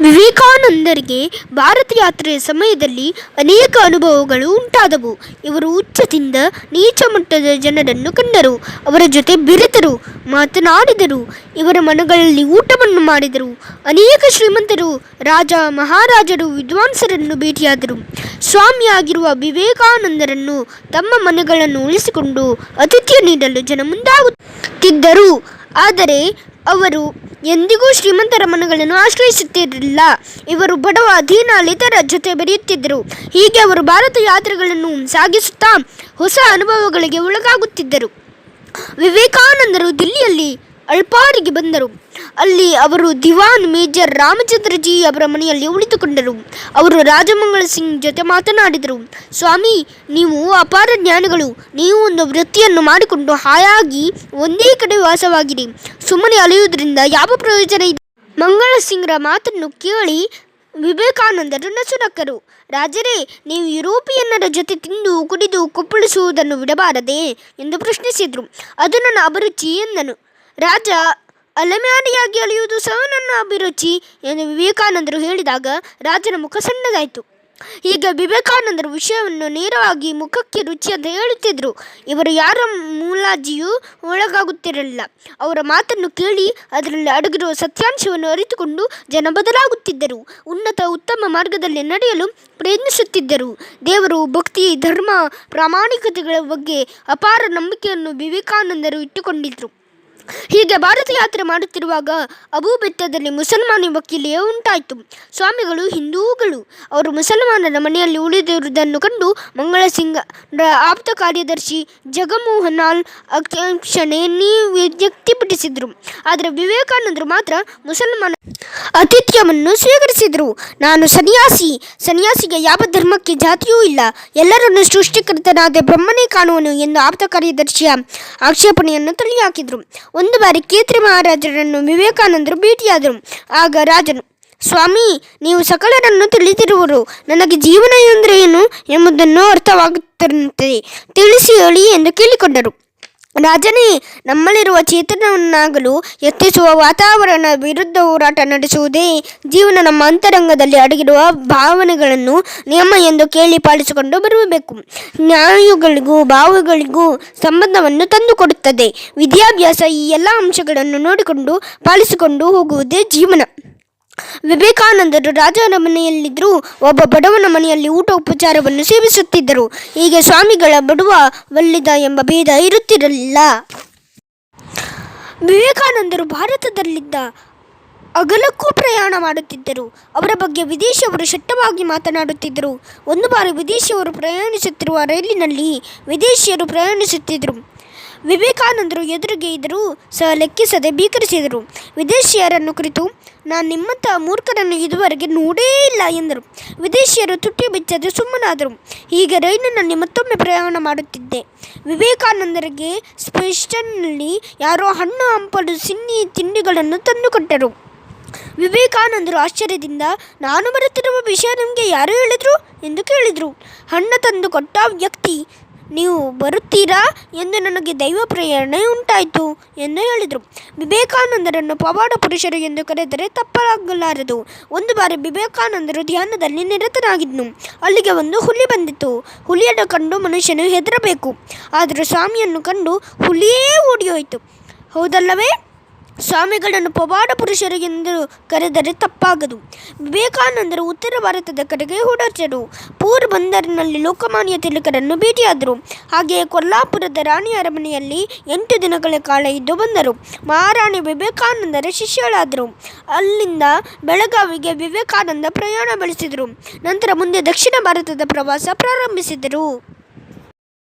ವಿವೇಕಾನಂದರಿಗೆ ಭಾರತ ಯಾತ್ರೆಯ ಸಮಯದಲ್ಲಿ ಅನೇಕ ಅನುಭವಗಳು ಉಂಟಾದವು. ಇವರು ಉಚ್ಚದಿಂದ ನೀಚ ಮಟ್ಟದ ಜನರನ್ನು ಕಂಡರು. ಅವರ ಜೊತೆ ಬೆರೆತರು, ಮಾತನಾಡಿದರು. ಇವರ ಮನಗಳಲ್ಲಿ ಊಟವನ್ನು ಮಾಡಿದರು. ಅನೇಕ ಶ್ರೀಮಂತರು, ರಾಜ, ಮಹಾರಾಜರು, ವಿದ್ವಾಂಸರನ್ನು ಭೇಟಿಯಾದರು. ಸ್ವಾಮಿಯಾಗಿರುವ ವಿವೇಕಾನಂದರನ್ನು ತಮ್ಮ ಮನೆಗಳನ್ನು ಉಳಿಸಿಕೊಂಡು ಆತಿಥ್ಯ ನೀಡಲು ಜನ ಮುಂದಾಗುತ್ತಿದ್ದರು. ಆದರೆ ಅವರು ಎಂದಿಗೂ ಶ್ರೀಮಂತರ ಮನಗಳನ್ನು ಆಶ್ರಯಿಸುತ್ತಿರಲಿಲ್ಲ. ಇವರು ಬಡವ ಅಧೀನಾಲಿತರ ಜೊತೆ ಬೆರೆಯುತ್ತಿದ್ದರು. ಹೀಗೆ ಅವರು ಭಾರತ ಯಾತ್ರೆಗಳನ್ನು ಸಾಗಿಸುತ್ತಾ ಹೊಸ ಅನುಭವಗಳಿಗೆ ಒಳಗಾಗುತ್ತಿದ್ದರು. ವಿವೇಕಾನಂದರು ದಿಲ್ಲಿಯಲ್ಲಿ ಅಳ್ಪಾರಿಗೆ ಬಂದರು. ಅಲ್ಲಿ ಅವರು ದಿವಾನ್ ಮೇಜರ್ ರಾಮಚಂದ್ರಜಿ ಅವರ ಮನೆಯಲ್ಲಿ ಉಳಿದುಕೊಂಡರು. ಅವರು ರಾಜಮಂಗಳ ಸಿಂಗ್ ಜೊತೆ ಮಾತನಾಡಿದರು. ಸ್ವಾಮಿ, ನೀವು ಅಪಾರ ಜ್ಞಾನಿಗಳು. ನೀವು ಒಂದು ವೃತ್ತಿಯನ್ನು ಮಾಡಿಕೊಂಡು ಹಾಯಾಗಿ ಒಂದೇ ಕಡೆ ವಾಸವಾಗಿರಿ. ಸುಮ್ಮನೆ ಅಲೆಯುವುದರಿಂದ ಯಾವ ಪ್ರಯೋಜನ ಇದೆ? ಮಂಗಳ ಸಿಂಗ್ರ ಮಾತನ್ನು ಕೇಳಿ ವಿವೇಕಾನಂದರು ನಸುನಕ್ಕರು. ರಾಜರೇ, ನೀವು ಯುರೋಪಿಯನ್ನರ ಜೊತೆ ತಿಂದು ಕುಡಿದು ಕೊಪ್ಪಳಿಸುವುದನ್ನು ಬಿಡಬಾರದೇ ಎಂದು ಪ್ರಶ್ನಿಸಿದರು. ಅದು ನನ್ನ ಅಭಿರುಚಿ ಎಂದನು. ರಾಜ ಅಲೆಮಾರಿಯಾಗಿ ಅಳೆಯುವುದು ಸಹ ನನ್ನ ಅಭಿರುಚಿ ಎಂದು ವಿವೇಕಾನಂದರು ಹೇಳಿದಾಗ ರಾಜನ ಮುಖ ಸಣ್ಣದಾಯಿತು. ಈಗ ವಿವೇಕಾನಂದರು ವಿಷಯವನ್ನು ನೇರವಾಗಿ ಮುಖಕ್ಕೆ ರುಚಿ ಅಂತ ಹೇಳುತ್ತಿದ್ದರು. ಇವರು ಯಾರ ಮೂಲಾಜಿಯೂ ಒಳಗಾಗುತ್ತಿರಲಿಲ್ಲ. ಅವರ ಮಾತನ್ನು ಕೇಳಿ ಅದರಲ್ಲಿ ಅಡಗಿರುವ ಸತ್ಯಾಂಶವನ್ನು ಅರಿತುಕೊಂಡು ಜನ ಬದಲಾಗುತ್ತಿದ್ದರು. ಉನ್ನತ, ಉತ್ತಮ ಮಾರ್ಗದಲ್ಲಿ ನಡೆಯಲು ಪ್ರಯತ್ನಿಸುತ್ತಿದ್ದರು. ದೇವರು ಭಕ್ತಿ, ಧರ್ಮ, ಪ್ರಾಮಾಣಿಕತೆಗಳ ಬಗ್ಗೆ ಅಪಾರ ನಂಬಿಕೆಯನ್ನು ವಿವೇಕಾನಂದರು ಇಟ್ಟುಕೊಂಡಿದ್ದರು ಹೀಗೆ ಭಾರತ ಯಾತ್ರೆ ಮಾಡುತ್ತಿರುವಾಗ ಅಬೂ ಬೆಟ್ಟದಲ್ಲಿ ಮುಸಲ್ಮಾನ ವಕೀಲೆಯೇ ಉಂಟಾಯಿತು. ಸ್ವಾಮಿಗಳು ಹಿಂದೂಗಳು. ಅವರು ಮುಸಲ್ಮಾನರ ಮನೆಯಲ್ಲಿ ಉಳಿದಿರುವುದನ್ನು ಕಂಡು ಮಂಗಳ ಸಿಂಗ್ರ ಆಪ್ತ ಕಾರ್ಯದರ್ಶಿ ಜಗಮೋಹನ್ಲಾಲ್ ಅಕ್ಷಣೆ ವ್ಯಕ್ತಪಡಿಸಿದರು. ಆದರೆ ವಿವೇಕಾನಂದರು ಮಾತ್ರ ಮುಸಲ್ಮಾನ ಆತಿಥ್ಯವನ್ನು ಸ್ವೀಕರಿಸಿದರು. ನಾನು ಸನ್ಯಾಸಿ. ಸನ್ಯಾಸಿಗೆ ಯಾವ ಧರ್ಮಕ್ಕೆ ಜಾತಿಯೂ ಇಲ್ಲ. ಎಲ್ಲರನ್ನು ಸೃಷ್ಟಿಕರ್ತನಾದ ಬ್ರಹ್ಮನೇ ಕಾಣುವನು ಎಂದು ಆಪ್ತ ಕಾರ್ಯದರ್ಶಿಯ ಆಕ್ಷೇಪಣೆಯನ್ನು ತಳ್ಳಿಹಾಕಿದರು. ಒಂದು ಬಾರಿ ಕೇತ್ರಿ ಮಹಾರಾಜರನ್ನು ವಿವೇಕಾನಂದರು ಭೇಟಿಯಾದರು. ಆಗ ರಾಜನು, ಸ್ವಾಮಿ, ನೀವು ಸಕಲರನ್ನು ತಿಳಿದಿರುವರು. ನನಗೆ ಜೀವನ ಎಂದರೆ ಏನು ಎಂಬುದನ್ನು ಅರ್ಥವಾಗುತ್ತಿರುತ್ತದೆ ತಿಳಿಸಿ ಹೇಳಿ ಎಂದು ಕೇಳಿಕೊಂಡರು. ರಾಜನೇ, ನಮ್ಮಲ್ಲಿರುವ ಚೇತನವನ್ನಾಗಲು ಯತ್ನಿಸುವ ವಾತಾವರಣ ವಿರುದ್ಧ ಹೋರಾಟ ನಡೆಸುವುದೇ ಜೀವನ ನಮ್ಮ ಅಂತರಂಗದಲ್ಲಿ ಅಡಗಿರುವ ಭಾವನೆಗಳನ್ನು ನಿಯಮ ಎಂದು ಕೇಳಿ ಪಾಲಿಸಿಕೊಂಡು ಬರಬೇಕು. ನ್ಯಾಯಗಳಿಗೂ ಭಾವಗಳಿಗೂ ಸಂಬಂಧವನ್ನು ತಂದುಕೊಡುತ್ತದೆ. ವಿದ್ಯಾಭ್ಯಾಸ ಈ ಎಲ್ಲ ಅಂಶಗಳನ್ನು ನೋಡಿಕೊಂಡು ಪಾಲಿಸಿಕೊಂಡು ಹೋಗುವುದೇ ಜೀವನ. ವಿವೇಕಾನಂದರು ರಾಜನ ಮನೆಯಲ್ಲಿದ್ದರೂ ಒಬ್ಬ ಬಡವನ ಮನೆಯಲ್ಲಿ ಊಟ ಉಪಚಾರವನ್ನು ಸೇವಿಸುತ್ತಿದ್ದರು. ಹೀಗೆ ಸ್ವಾಮಿಗಳ ಬಡವ ವಲ್ಲಿದ ಎಂಬ ಭೇದ ಇರುತ್ತಿರಲಿಲ್ಲ. ವಿವೇಕಾನಂದರು ಭಾರತದಲ್ಲಿದ್ದ ಅಗಲಕ್ಕೂ ಪ್ರಯಾಣ ಮಾಡುತ್ತಿದ್ದರು. ಅವರ ಬಗ್ಗೆ ವಿದೇಶಿಯವರು ಶಟ್ಟವಾಗಿ ಮಾತನಾಡುತ್ತಿದ್ದರು. ಒಂದು ಬಾರಿ ವಿದೇಶಿಯವರು ಪ್ರಯಾಣಿಸುತ್ತಿರುವ ರೈಲಿನಲ್ಲಿ ವಿದೇಶಿಯರು ಪ್ರಯಾಣಿಸುತ್ತಿದ್ದರು. ವಿವೇಕಾನಂದರು ಎದುರಿಗೆ ಇದ್ದರೂ ಸಹ ಲೆಕ್ಕಿಸದೆ ಭೀಕರಿಸಿದರು. ವಿದೇಶಿಯರನ್ನು ಕುರಿತು ನಾನು ನಿಮ್ಮಂತಹ ಮೂರ್ಖರನ್ನು ಇದುವರೆಗೆ ನೋಡೇ ಇಲ್ಲ ಎಂದರು. ವಿದೇಶಿಯರು ತುಟಿ ಬಿಚ್ಚದೆ ಸುಮ್ಮನಾದರು. ಹೀಗೆ ರೈಲಿನಲ್ಲಿ ಮತ್ತೊಮ್ಮೆ ಪ್ರಯಾಣ ಮಾಡುತ್ತಿದ್ದೆ. ವಿವೇಕಾನಂದರಿಗೆ ಸ್ಪೆಷನ್ನಲ್ಲಿ ಯಾರೋ ಹಣ್ಣು, ಹಂಪಲು, ಸಿನ್ನಿ ತಿಂಡಿಗಳನ್ನು ತಂದುಕೊಟ್ಟರು. ವಿವೇಕಾನಂದರು ಆಶ್ಚರ್ಯದಿಂದ, ನಾನು ಬರುತ್ತಿರುವ ವಿಷಯ ನಿಮಗೆ ಯಾರು ಹೇಳಿದರು? ಎಂದು ಕೇಳಿದರು. ಹಣ್ಣು ತಂದು ಕೊಟ್ಟ ವ್ಯಕ್ತಿ ನೀವು ಬರುತ್ತೀರಾ ಎಂದು ನನಗೆ ದೈವ ಪ್ರೇರಣೆ ಉಂಟಾಯಿತು ಎಂದು ಹೇಳಿದರು. ವಿವೇಕಾನಂದರನ್ನು ಪವಾಡ ಪುರುಷರು ಎಂದು ಕರೆದರೆ ತಪ್ಪಾಗಲಾರದು ಒಂದು ಬಾರಿ ವಿವೇಕಾನಂದರು ಧ್ಯಾನದಲ್ಲಿ ನಿರತನಾಗಿದ್ದನು. ಅಲ್ಲಿಗೆ ಒಂದು ಹುಲಿ ಬಂದಿತು ಹುಲಿಯನ್ನು ಕಂಡು ಮನುಷ್ಯನು ಹೆದರಬೇಕು. ಆದರೂ ಸ್ವಾಮಿಯನ್ನು ಕಂಡು ಹುಲಿಯೇ ಓಡಿಹೋಯಿತು. ಹೌದಲ್ಲವೇ? ಸ್ವಾಮಿಗಳನ್ನು ಪವಾಡ ಪುರುಷರು ಎಂದು ಕರೆದರೆ ತಪ್ಪಾಗದು. ವಿವೇಕಾನಂದರು ಉತ್ತರ ಭಾರತದ ಕಡೆಗೆ ಹೊರಟರು. ಪೋರ್ಬಂದರಿನಲ್ಲಿ ಲೋಕಮಾನ್ಯ ತಿಲಕರನ್ನು ಭೇಟಿಯಾದರು. ಹಾಗೆಯೇ ಕೊಲ್ಲಾಪುರದ ರಾಣಿ ಅರಮನೆಯಲ್ಲಿ ಎಂಟು ದಿನಗಳ ಕಾಲ ಇದ್ದು ಬಂದರು. ಮಹಾರಾಣಿ ವಿವೇಕಾನಂದರ ಶಿಷ್ಯಳಾದರು. ಅಲ್ಲಿಂದ ಬೆಳಗಾವಿಗೆ ವಿವೇಕಾನಂದ ಪ್ರಯಾಣ ಬೆಳೆಸಿದರು. ನಂತರ ಮುಂದೆ ದಕ್ಷಿಣ ಭಾರತದ ಪ್ರವಾಸ ಪ್ರಾರಂಭಿಸಿದರು.